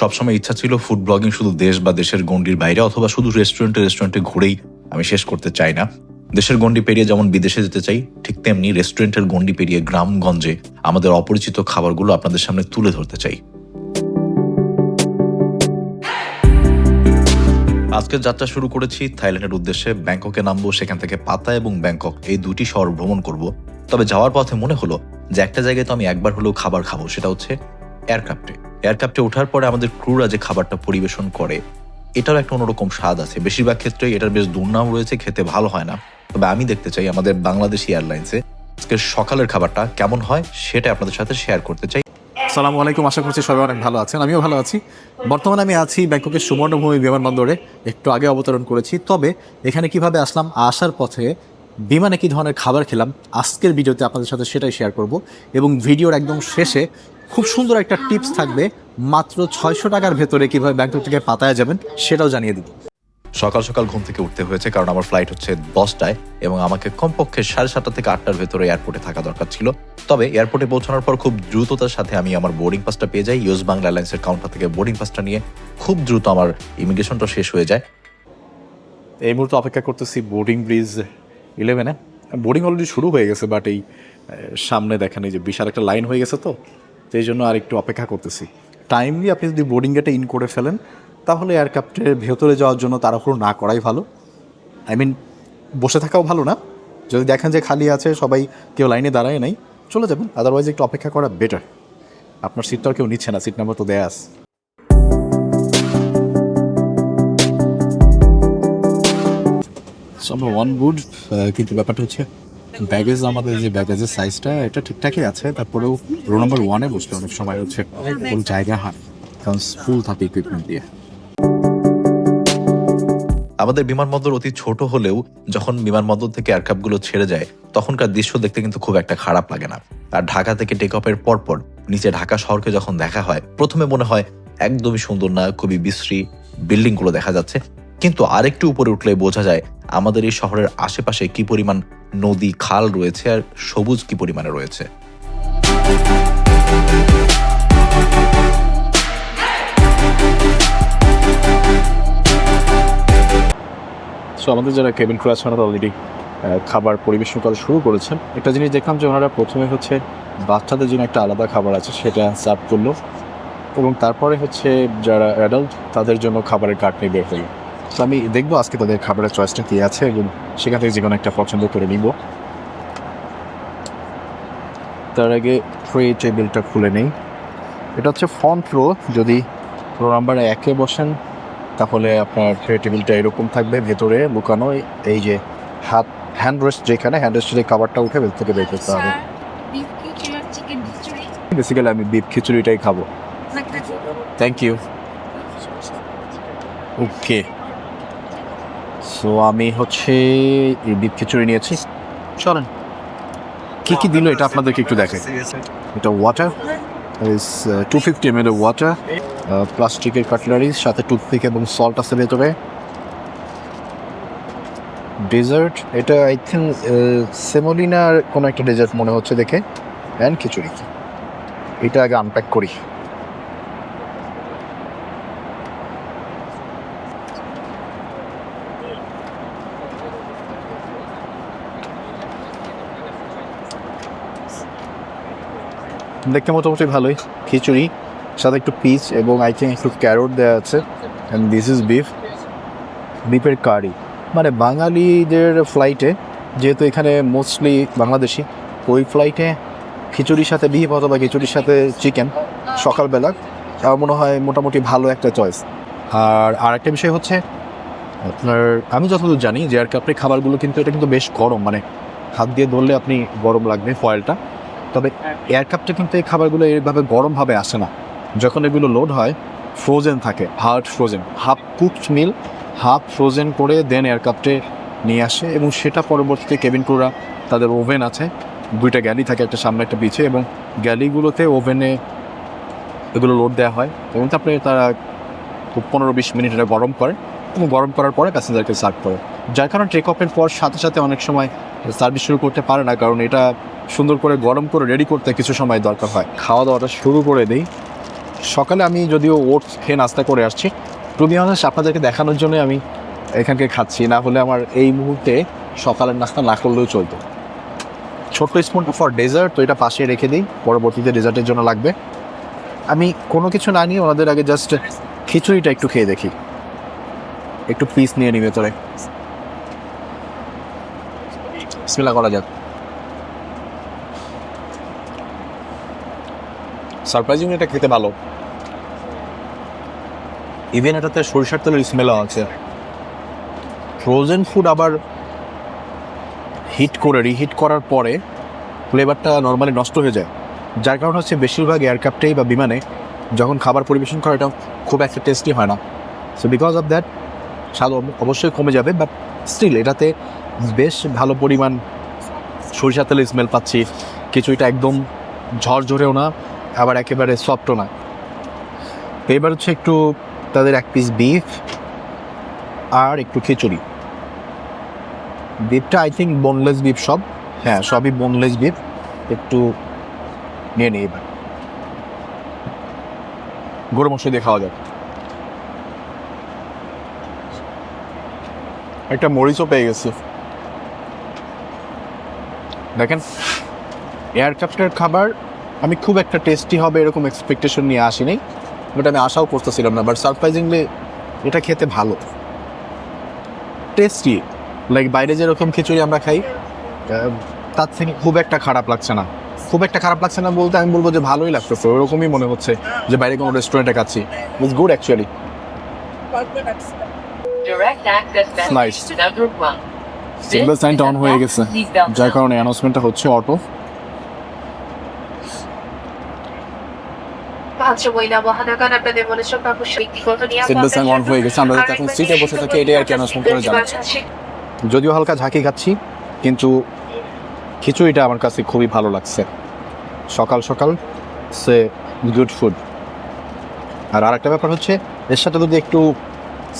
সবসময় ইচ্ছা ছিল ফুড ব্লগিং শুধু দেশ বা দেশের গণ্ডির বাইরে অথবা শুধু রেস্টুরেন্টে রেস্টুরেন্টে ঘুরেই আমি শেষ করতে চাই না। দেশের গণ্ডি পেরিয়ে যেমন বিদেশে যেতে চাই, ঠিক তেমনি রেস্টুরেন্টের গণ্ডি পেরিয়ে গ্রামগঞ্জে আমাদের অপরিচিত খাবারগুলো আপনাদের সামনে তুলে ধরতে চাই। আজকের যাত্রা শুরু করেছি থাইল্যান্ডের উদ্দেশ্যে। ব্যাংককে নামবো, সেখান থেকে পাতা এবং ব্যাংকক এই দুটি শহর ভ্রমণ করব। তবে যাওয়ার পথে মনে হলো যে একটা জায়গায় তো আমি একবার হলেও খাবার খাব, সেটা হচ্ছে এয়ারক্রাফটে এয়ারক্রাফটে ওঠার পরে আমাদের ক্রুরা যে খাবারটা পরিবেশন করে এটার একটা অন্যরকম স্বাদ আছে। বেশিরভাগ ক্ষেত্রে এটার বেশ দুর্নাম রয়েছে, খেতে ভালো হয় না। তবে আমি দেখতে চাই আমাদের বাংলাদেশি এয়ারলাইন্সে আজকে সকালের খাবারটা কেমন হয়, সেটা আপনাদের সাথে শেয়ার করতে চাই। সালামু আলাইকুম, আশা করছি সবাই অনেক ভালো আছেন। আমিও ভালো আছি। বর্তমানে আমি আছি ব্যাংককের সুবর্ণভূমি বিমানবন্দরে। একটু আগে অবতরণ করেছি। তবে এখানে কীভাবে আসলাম, আসার পথে বিমানে কী ধরনের খাবার খেলাম, আজকের ভিডিওতে আপনাদের সাথে সেটাই শেয়ার করব। এবং ভিডিওর একদম শেষে খুব সুন্দর একটা টিপস থাকবে মাত্র ছয়শো টাকার ভেতরে কীভাবে ব্যাংকক থেকে পাতায় যাবেন সেটাও জানিয়ে দিব। সকাল সকাল ঘুম থেকে উঠতে হয়েছে কারণ আমার ফ্লাইট হচ্ছে দশটায় এবং আমাকে কমপক্ষে সাড়ে সাতটা থেকে আটটার ভেতরে এয়ারপোর্টে থাকা দরকার ছিল। তবে এয়ারপোর্টে পৌঁছানোর পর খুব দ্রুততার সাথে আমি আমার বোর্ডিং পাসটা পেয়ে যাই। ইউএস বাংলা এয়ারলাইন্সের কাউন্টার থেকে বোর্ডিং পাসটা নিয়ে খুব দ্রুত আমার ইমিগ্রেশনটা শেষ হয়ে যায়। এই মুহূর্তে অপেক্ষা করতেছি বোর্ডিং ব্রিজ ইলেভেনে বোর্ডিং অলরেডি শুরু হয়ে গেছে বাট এই আহ, সামনে দেখেন এই যে বিশাল একটা লাইন হয়ে গেছে তো। তো এই জন্য আর একটু অপেক্ষা করতেছি। টাইমলি আপনি যদি বোর্ডিং গেটে ইন করে ফেলেন, তাহলে এয়ারক্রাফ্টের ভেতরে যাওয়ার জন্য তাড়াহুড়ো না করাই ভালো। আই মিন বসে থাকাও ভালো না। যদি দেখেন যে খালি আছে, সবাই কেউ লাইনে দাঁড়ায় নাই, চলে যাবেন। আদারওয়াইজ একটু অপেক্ষা করা বেটার আপনার সিটটাও কেউ নিচ্ছে না সিট নাম্বার তো দেয়া আছে। নাম্বার ওয়ান গুড কিন্তু ব্যাপারটা হচ্ছে ব্যাগেজ আমাদের যে ব্যাগেজের সাইজটা এটা ঠিকঠাকই আছে। তারপরেও রো নাম্বার ওয়ানে বসতে অনেক সময় হচ্ছে কোনো জায়গা হয় কারণ ফুল থাকে ইকুইপমেন্ট দিয়ে। আমাদের বিমানবন্দর অতি ছোট হলেও যখন বিমানবন্দর থেকে এয়ারক্রাফটগুলো ছেড়ে যায়, তখনকার দৃশ্য দেখতে কিন্তু খুব একটা খারাপ লাগে না। আর ঢাকা থেকে টেক অফের পরপর নিচে ঢাকা শহরকে যখন দেখা হয়, প্রথমে মনে হয় একদমই সুন্দর না, খুবই বিশ্রী বিল্ডিংগুলো দেখা যাচ্ছে। কিন্তু আরেকটু উপরে উঠলে বোঝা যায় আমাদের এই শহরের আশেপাশে কি পরিমাণ নদী, খাল রয়েছে আর সবুজ কি পরিমাণে রয়েছে। সো আমাদের যারা কেবিন ক্রু আছেন ওনারা অলরেডি খাবার পরিবেশন করা শুরু করেছেন। একটা জিনিস দেখলাম যে ওনারা প্রথমে হচ্ছে বাচ্চাদের জন্য একটা আলাদা খাবার আছে, সেটা সার্ভ করল। এবং তারপরে হচ্ছে যারা অ্যাডাল্ট তাদের জন্য খাবারের কার্ড নিয়ে বের হলো। তো আমি দেখব আজকে তাদের খাবারের চয়েসটা কী আছে এবং সেখান থেকে যে কোনো একটা পছন্দ করে নিব। তার আগে ট্রে টেবিলটা খুলে নেই। এটা হচ্ছে ফ্রন্ট রো যদি রো নাম্বার একে বসেন তাহলে আপনার ট্রে টেবিলটা এরকম থাকবে ভেতরে লুকানো এই- যে হাত হ্যান্ড রেস্ট যেখানে হ্যান্ড রেস্টের খাবারটা উঠে ভেতর থেকে বের করতে হবে। বেসিক্যালি আমি বিফ খিচুড়িটাই খাব। থ্যাংক ইউ ওকে সো আমি হচ্ছে বিফ খিচুড়ি নিয়েছি। চলেন। কি কি দিল এটা আপনাদেরকে একটু দেখে এটা water is two fifty M L water প্লাস্টিকের কাটলারি সাথে টুথপিক এবং সল্ট আছে ভেতরে। ডেজার্ট এটা আই থিঙ্ক সেমোলিনার কোনো একটা ডেজার্ট মনে হচ্ছে দেখে। অ্যান্ড খিচুড়ি। এটা আগে আনপ্যাক করি। দেখতে মোটামুটি ভালোই। খিচুড়ি, সাথে একটু পিচ এবং আই থিঙ্ক একটু ক্যারোট দেওয়া আছে। অ্যান্ড দিস ইজ বিফ বিফের কারি মানে বাঙালিদের ফ্লাইটে যেহেতু এখানে মোস্টলি বাংলাদেশি, ওই ফ্লাইটে খিচুড়ির সাথে বিফ অথবা খিচুড়ির সাথে চিকেন সকালবেলা, আমার মনে হয় মোটামুটি ভালো একটা চয়েস আর আরেকটা বিষয় হচ্ছে, আপনার, আমি যতদূর জানি যে এয়ারক্রাফ্টের খাবারগুলো কিন্তু এটা কিন্তু বেশ গরম মানে হাত দিয়ে ধরলে আপনি গরম লাগবে ফয়েলটা তবে এয়ারক্রাফ্টে কিন্তু এই খাবারগুলো এইভাবে গরমভাবে আসে না। যখন এগুলো লোড হয় ফ্রোজেন থাকে hard frozen half cooked meal half frozen করে দেন এয়ারক্রাফ্টে নিয়ে আসে এবং সেটা পরবর্তীতে কেবিন ক্রুরা তাদের ওভেন আছে, দুইটা গ্যালি থাকে একটা সামনে একটা পিছে এবং গ্যালিগুলোতে ওভেনে এগুলো লোড দেওয়া হয় এবং তারপরে তারা পনেরো বিশ মিনিট এটা গরম করে এবং গরম করার পরে প্যাসেঞ্জারকে সার্ভ করে। যার কারণে টেক অফের পর সাথে সাথে অনেক সময় সার্ভিস শুরু করতে পারে না, কারণ এটা সুন্দর করে, গরম করে রেডি করতে কিছু সময় দরকার হয়। খাওয়া দাওয়াটা শুরু করে দিই। সকালে আমি যদিও ওটস খেয়ে নাস্তা করে আসছি টু বি আপনাদেরকে দেখানোর জন্য আমি এখানকে খাচ্ছি, না হলে আমার এই মুহূর্তে সকালের নাস্তা না করলেও চলতো। ছোট্ট স্পুন ফর ডেজার্ট তো এটা পাশে রেখে দিই, পরবর্তীতে ডেজার্টের জন্য লাগবে। আমি কোনো কিছু না নিয়ে ওনাদের আগে জাস্ট খিচুড়িটা একটু খেয়ে দেখি। একটু পিস নিয়ে নিই ভেতরে। বিসমিল্লাহ করা যাক। সারপ্রাইজিং এটা খেতে ভালো। ইভেন এটাতে সরিষার তেলের স্মেলও আছে। ফ্রোজেন ফুড আবার হিট করে রিহিট করার পরে ফ্লেভারটা নর্মালি নষ্ট হয়ে যায়। যার কারণে হচ্ছে বেশিরভাগ এয়ারক্রাফটেই বা বিমানে যখন খাবার পরিবেশন করে, এটা খুব একটা টেস্টি হয় না। সো বিকজ অফ দ্যাট স্বাদ অবশ্যই কমে যাবে বাট স্টিল এটাতে বেশ ভালো পরিমাণ সরিষা তেলের স্মেল পাচ্ছি। কিছুটা একদম ঝরঝরেও না, আবার একেবারে সফটও না। এবার হচ্ছে একটু তাদের এক পিস বিফ আর একটু খিচুড়ি। বিফটা আই থিঙ্ক বোনলেস বিফ সব। হ্যাঁ সবই বোনলেস বিফ একটু নিয়ে নিই এবার। গরু মশলা দিয়ে খাওয়া যাক। একটা মরিচও পেয়ে গেছি। দেখেন এয়ারক্রাফটের খাবার আমি খুব একটা টেস্টি হবে এরকম এক্সপেকটেশন নিয়ে আসিনি বাট আমি আশাও করতেছিলাম না বাট সারপ্রাইজিংলি এটা খেতে ভালো। টেস্টি লাইক বাইরে যেরকম খিচুড়ি আমরা খাই তার থেকে খুব একটা খারাপ লাগছে না। খুব একটা খারাপ লাগছে না বলতে আমি বলব যে ভালোই লাগতেছে ওরকমই মনে হচ্ছে যে বাইরে কোনো রেস্টুরেন্টে খাচ্ছি। It's good actually Direct signal সাইনটা on হয়ে গেছে। যার কারণে অ্যানাউন্সমেন্টটা হচ্ছে অটো সাইন যদিও হালকা ঝাঁকি খাচ্ছি কিন্তু খিচুড়িটা আমার কাছে খুবই ভালো লাগছে। সকাল সকাল সে গুড ফুড আর আরেকটা ব্যাপার হচ্ছে এর সাথে যদি একটু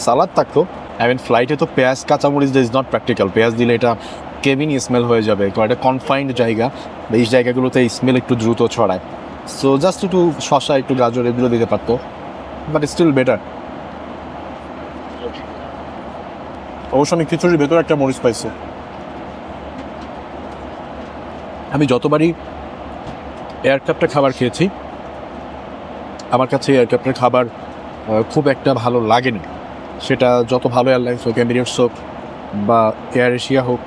সালাদ থাকতো মিন ফ্লাইটে তো পেঁয়াজ, কাঁচামরিচ ইজ নট প্র্যাকটিক্যাল পেঁয়াজ দিলে এটা কেবিন স্মেল হয়ে যাবে কারণ এটা কনফাইন্ড জায়গা। এই জায়গাগুলোতে স্মেল একটু দ্রুত ছড়ায়। সো জাস্ট একটু শশা একটু গাজর, এগুলো দিতে পারতো। বাট স্টিল বেটার অবশ্য আমি খিচুড়ির ভেতরে একটা মরিচ পাইছি। আমি যতবারই এয়ারক্রাফ্টের খাবার খেয়েছি, আমার কাছে এয়ারক্রাফ্টের খাবার খুব একটা ভালো লাগেনি। সেটা যত ভালো এয়ারলাইন্স হোক এমিরেটস হোক বা এয়ার এশিয়া হোক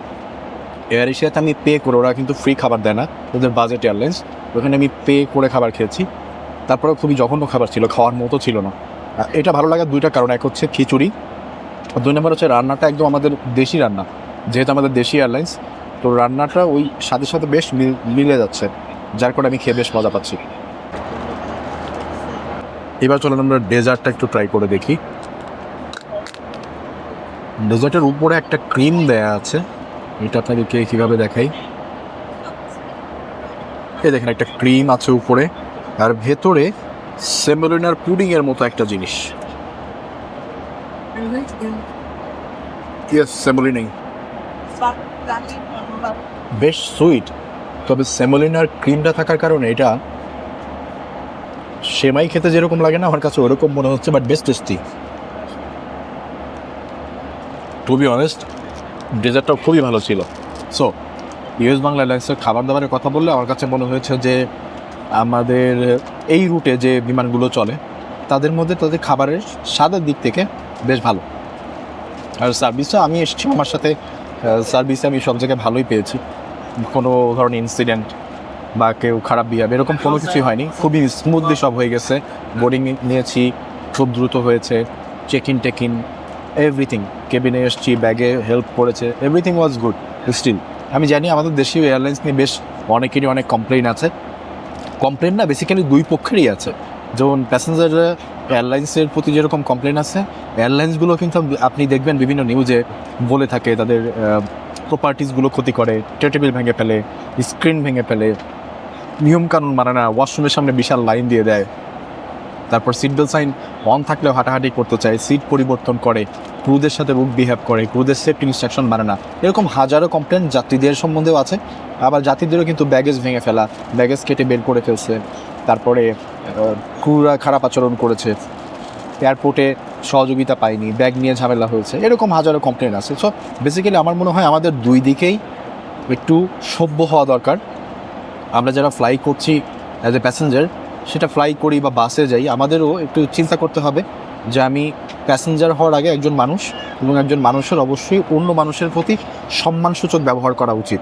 এয়ার এশিয়াতে আমি পে করে, ওরা কিন্তু ফ্রি খাবার দেয় না, ওদের বাজেট এয়ারলাইন্স। ওখানে আমি পে করে খাবার খেয়েছি। তারপরে খুবই জঘন্য খাবার ছিল, খাওয়ার মতো ছিল না। এটা ভালো লাগার দুইটা কারণ, এক হচ্ছে খিচুড়ি দুই নম্বর হচ্ছে রান্নাটা একদম আমাদের দেশি রান্না, যেহেতু আমাদের দেশি এয়ারলাইন্স, তো রান্নাটা ওই সাথে সাথে বেশ মিল- যাচ্ছে, যার কারণে আমি খেয়ে বেশ মজা পাচ্ছি। এবার চলুন আমরা ডেজার্টটা একটু ট্রাই করে দেখি। ডেজার্টের উপরে একটা ক্রিম দেয়া আছে। এটা আপনাদেরকে কীভাবে দেখাই? এই দেখেন, একটা ক্রিম আছে উপরে। আর ভেতরে সেমোলিনার পুডিং এর মতো একটা জিনিস। ইয়েস বেশ সুইট তবে সেমোলিনার ক্রিমটা থাকার কারণে এটা সেমাই খেতে যেরকম লাগে না, আমার কাছে ওরকম মনে হচ্ছে বাট বেশ টেস্টি টু বি অনেস্ট ডেজার্টটাও খুবই ভালো ছিল। সো ইউএস বাংলা এয়ারলাইন্সের খাবার দাবারের কথা বললে আমার কাছে মনে হয়েছে যে আমাদের এই রুটে যে বিমানগুলো চলে তাদের মধ্যে তাদের খাবারের স্বাদের দিক থেকে বেশ ভালো। আর সার্ভিসটা আমি এসেছি আমার সাথে সার্ভিসে আমি সব জায়গায় ভালোই পেয়েছি। কোনো ধরনের ইনসিডেন্ট বা কেউ খারাপ বিহেভ এরকম কোনো কিছুই হয়নি। খুবই স্মুথলি সব হয়ে গেছে। বোর্ডিং নিয়েছি খুব দ্রুত হয়েছে। Check in take in everything কেবিনে এসছি ব্যাগে হেল্প করেছে এভরিথিং ওয়াজ গুড স্টিল আমি জানি আমাদের দেশীয় এয়ারলাইন্স নিয়ে বেশ অনেকেরই অনেক কমপ্লেন আছে। কমপ্লেন না বেসিক্যালি দুই পক্ষেরই আছে। যেমন প্যাসেঞ্জাররা এয়ারলাইন্সের প্রতি যেরকম কমপ্লেন আছে এয়ারলাইন্সগুলো কিন্তু আপনি দেখবেন বিভিন্ন নিউজে বলে থাকে, তাদের প্রপার্টিসগুলো ক্ষতি করে টেটেবিল ভেঙে ফেলে স্ক্রিন ভেঙে ফেলে, নিয়মকানুন মানে না ওয়াশরুমের সামনে বিশাল লাইন দিয়ে দেয়। তারপর সিট বেল্ট সাইন অন থাকলেও হাঁটাহাঁটি করতে চায় সিট পরিবর্তন করে ক্রুদের সাথে রুট বিহেভ করে ক্রুদের সেফটি ইনস্ট্রাকশন মানে না। এরকম হাজারো কমপ্লেন যাত্রীদের সম্বন্ধেও আছে। আবার যাত্রীদেরও কিন্তু ব্যাগেজ ভেঙে ফেলা ব্যাগেজ কেটে বের করে ফেলছে। তারপরে ক্রুরা খারাপ আচরণ করেছে। এয়ারপোর্টে সহযোগিতা পাইনি ব্যাগ নিয়ে ঝামেলা হয়েছে। এরকম হাজারো কমপ্লেন আছে। সো বেসিক্যালি আমার মনে হয় আমাদের দুই দিকেই একটু সভ্য হওয়া দরকার। আমরা যারা ফ্লাই করছি অ্যাজ এ প্যাসেঞ্জার সেটা ফ্লাই করি বা বাসে যাই, আমাদেরও একটু চিন্তা করতে হবে যে আমি প্যাসেঞ্জার হওয়ার আগে একজন মানুষ এবং একজন মানুষের অবশ্যই অন্য মানুষের প্রতি সম্মানসূচক ব্যবহার করা উচিত।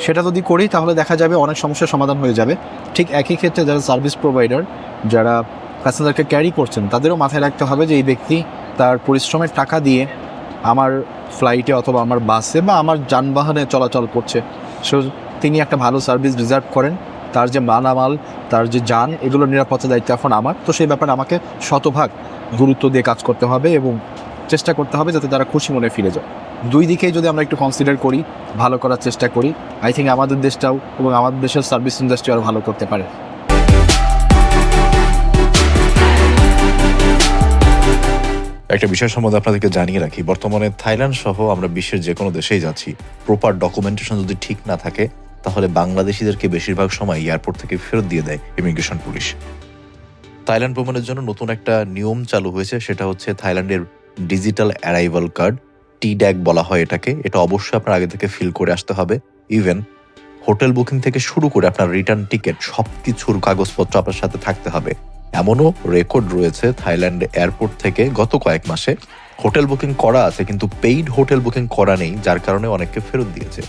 সেটা যদি করি, তাহলে দেখা যাবে অনেক সমস্যার সমাধান হয়ে যাবে। ঠিক একই ক্ষেত্রে যারা সার্ভিস প্রোভাইডার যারা প্যাসেঞ্জারকে ক্যারি করছেন, তাদেরও মাথায় রাখতে হবে যে এই ব্যক্তি তার পরিশ্রমের টাকা দিয়ে আমার ফ্লাইটে অথবা আমার বাসে বা আমার যানবাহনে চলাচল করছে। সো, তিনি একটা ভালো সার্ভিস রিজার্ভ করেন। তার যে মালামাল, তার যে যান, এগুলোর নিরাপত্তা দায়িত্ব এখন আমার। তো সেই ব্যাপারে আমাকে শতভাগ গুরুত্ব দিয়ে কাজ করতে হবে এবং চেষ্টা করতে হবে যাতে তারা খুশি মনে ফিরে যায়। দুই দিকেই যদি আমরা একটু কনসিডার করি, ভালো করার চেষ্টা করি আই থিঙ্ক আমাদের দেশটাও এবং আমাদের দেশের সার্ভিস ইন্ডাস্ট্রি আরও ভালো করতে পারে। একটা বিষয় সম্বন্ধে আপনাদেরকে জানিয়ে রাখি, বর্তমানে থাইল্যান্ড সহ আমরা বিশ্বের যে কোনো দেশেই যাচ্ছি। প্রপার ডকুমেন্টেশন যদি ঠিক না থাকে তাহলে বাংলাদেশিদেরকে বেশিরভাগ সময় এয়ারপোর্ট থেকে ফেরত দিয়ে দেয় ইমিগ্রেশন পুলিশ। থাইল্যান্ড ভ্রমণের জন্য নতুন একটা নিয়ম চালু হয়েছে, সেটা হচ্ছে থাইল্যান্ডের ডিজিটাল অ্যারাইভাল কার্ড টি ড্যাগ বলা হয় এটাকে। এটা অবশ্যই আপনার আগে থেকে ফিল করে আসতে হবে। ইভেন হোটেল বুকিং থেকে শুরু করে আপনার রিটার্ন টিকিট সব কিছুর কাগজপত্র আপনার সাথে থাকতে হবে। এমনও রেকর্ড রয়েছে থাইল্যান্ড এয়ারপোর্ট থেকে গত কয়েক মাসে। হোটেল বুকিং করা আছে, কিন্তু পেইড হোটেল বুকিং করা নেই, যার কারণে অনেককে ফেরত দিয়েছে।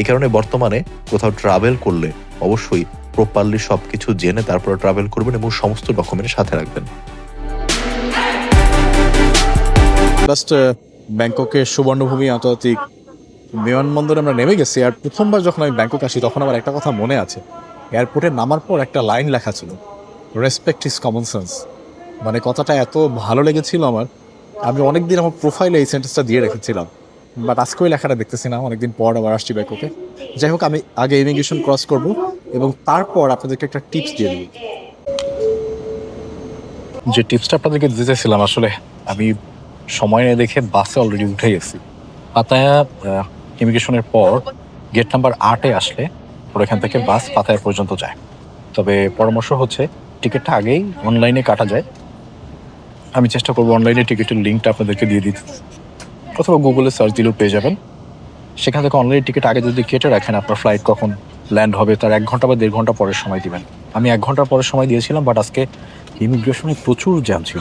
এই কারণে বর্তমানে কোথাও ট্রাভেল করলে অবশ্যই প্রপারলি সবকিছু জেনে তারপরে ট্রাভেল করবেন এবং সমস্ত ডকুমেন্ট সাথে রাখবেন। জাস্ট ব্যাংককের সুবর্ণভূমি আন্তর্জাতিক বিমানবন্দরে আমরা নেমে গেছি আর প্রথমবার যখন আমি ব্যাংকক আসি, তখন আমার একটা কথা মনে আছে। এয়ারপোর্টে নামার পর একটা লাইন লেখা ছিল রেসপেক্ট ইজ কমন সেন্স মানে কথাটা এত ভালো লেগেছিল আমার। আমি অনেকদিন আমার প্রোফাইলে এই সেন্টেন্সটা দিয়ে রেখেছিলাম। বাট আজকে ওই লেখাটা দেখতেছি না, অনেকদিন পর আবার আসছি ব্যাংককে। যাই হোক, আমি আগে ইমিগ্রেশন ক্রস করব এবং তারপর আপনাদেরকে একটা টিপস দিয়ে দেবো। যে টিপসটা আপনাদেরকে দিতেছিলাম, আসলে আমি সময় নিয়ে দেখে বাসে অলরেডি উঠে গেছি। পাতায়া ইমিগ্রেশনের পর গেট নাম্বার আটে আসলে ওর এখান থেকে বাস পাতায়া পর্যন্ত যায়। তবে পরামর্শ হচ্ছে টিকিটটা আগেই অনলাইনে কাটা যায়। আমি চেষ্টা করব অনলাইনে টিকিটের লিঙ্কটা আপনাদেরকে দিয়ে দিতে। অথবা গুগলে সার্চ দিলেও পেয়ে যাবেন। সেখান থেকে অনলাইন টিকিট আগে যদি কেটে রাখেন আপনার ফ্লাইট কখন ল্যান্ড হবে তার এক ঘণ্টা বা দেড় ঘণ্টা পরের সময় দিবেন। আমি এক ঘণ্টা পরের সময় দিয়েছিলাম বাট আজকে ইমিগ্রেশনে প্রচুর জ্যাম ছিল।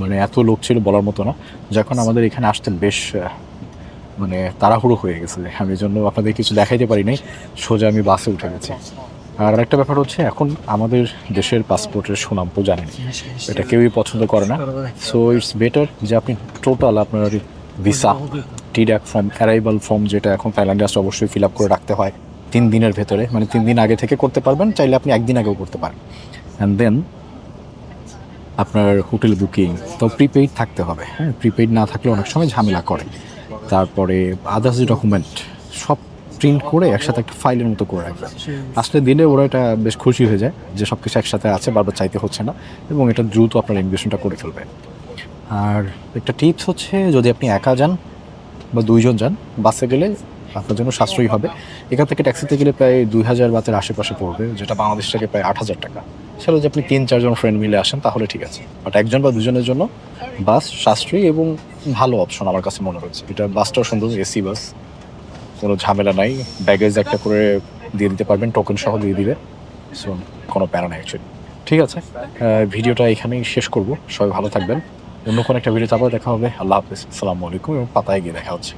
মানে এত লোক ছিল বলার মতো না। যখন আমাদের এখানে আসতেন বেশ মানে তাড়াহুড়ো হয়ে গেছে। আমি এই জন্য আপনাদের কিছু দেখাইতে পারি নাই সোজা আমি বাসে উঠে গেছি। আর একটা ব্যাপার হচ্ছে এখন আমাদের দেশের পাসপোর্টের সুনাম তো জানেন এটা কেউই পছন্দ করে না। সো ইটস বেটার যে আপনি টোটাল আপনার visa TDAC form arrival form যেটা এখন থাইল্যান্ডে আসলে অবশ্যই ফিল আপ করে রাখতে হয় তিন দিনের ভেতরে। মানে তিন দিন আগে থেকে করতে পারবেন, চাইলে আপনি একদিন আগেও করতে পারেন। অ্যান্ড দেন আপনার হোটেল বুকিং তো প্রিপেইড থাকতে হবে। হ্যাঁ প্রিপেইড না থাকলে অনেক সময় ঝামেলা করে। তারপরে আদার্স ডকুমেন্ট সব প্রিন্ট করে একসাথে একটা ফাইলের মতো করে রাখবেন। আসলে দিলে ওরা এটা বেশ খুশি হয়ে যায় যে সব কিছু একসাথে আছে, বারবার চাইতে হচ্ছে না। এবং এটা দ্রুত আপনার ইনভেশনটা করে ফেলবে। আর একটা টিপস হচ্ছে, যদি আপনি একা যান বা দুইজন যান, বাসে গেলে আপনার জন্য সাশ্রয়ী হবে। এখান থেকে ট্যাক্সিতে গেলে প্রায় দুই হাজার বাতের আশেপাশে পড়বে, যেটা বাংলাদেশ থেকে প্রায় আট হাজার টাকা। সেটা যদি আপনি তিন, চারজন ফ্রেন্ড মিলে আসেন, তাহলে ঠিক আছে। বাট একজন বা দুজনের জন্য বাস সাশ্রয়ী এবং ভালো অপশন আমার কাছে মনে হচ্ছে। এটা বাসটাও সুন্দর, এসি বাস, কোনো ঝামেলা নাই। ব্যাগেজ একটা করে দিয়ে দিতে পারবেন টোকেন সহ দিয়ে দিবে সো কোনো প্যারা নাই অ্যাকচুয়ালি ঠিক আছে ভিডিওটা এখানেই শেষ করব। সবাই ভালো থাকবেন। অন্য কোনো একটা ভিডিও তারপর দেখা হবে। আল্লাহ হাফিজ। আসসালামু আলাইকুম এবং পাতায় গিয়ে দেখা হচ্ছে।